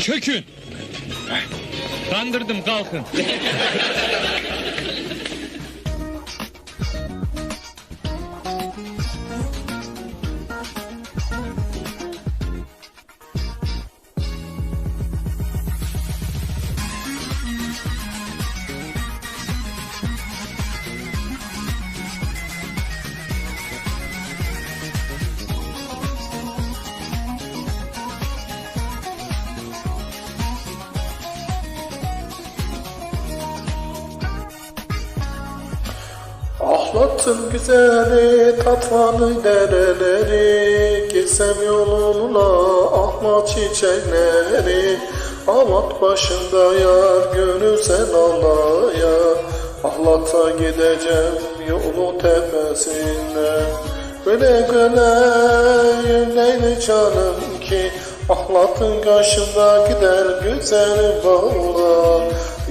Çökün. Kandırdım kalkın. Ahlattım güzeli tatvanı dereleri. Gitsem yoluna ahmak çiçekleri. Amat başında yar gönül sen anlaya Ahlata gideceğim yolu tepesine. Böyle göneyim neydi canım ki? Ahlatın karşımda gider güzelim bağlar.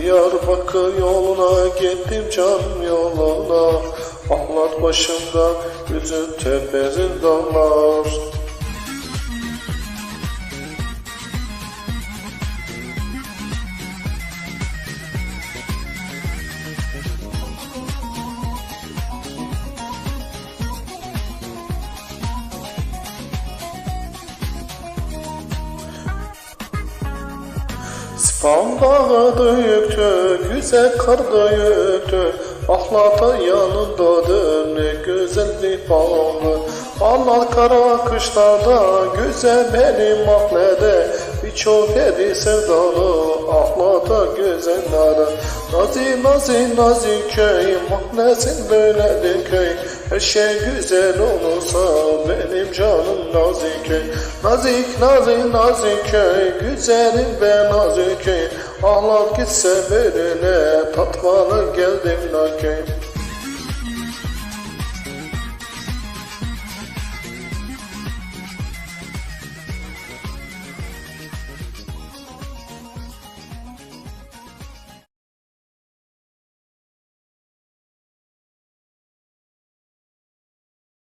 Diyarbakır yoluna gittim canım yoluna Ahlat başımda yüzün tepezin dağlar Span dağı döktü, güzel kar döktü Ahlata yanındadır ne güzel bir bağlı. Anlar kara kışlarda, güzel benim mahlede Birçok eri sevdalı, ahlata güzel nara Nazi nazi nazi köy, mahlesin böyledir köy Her şey güzel olursa benim canım nazik köy Nazik nazik nazik köy, güzelim ve nazik köy Ahlat gitse birine tatmalı geldim la köy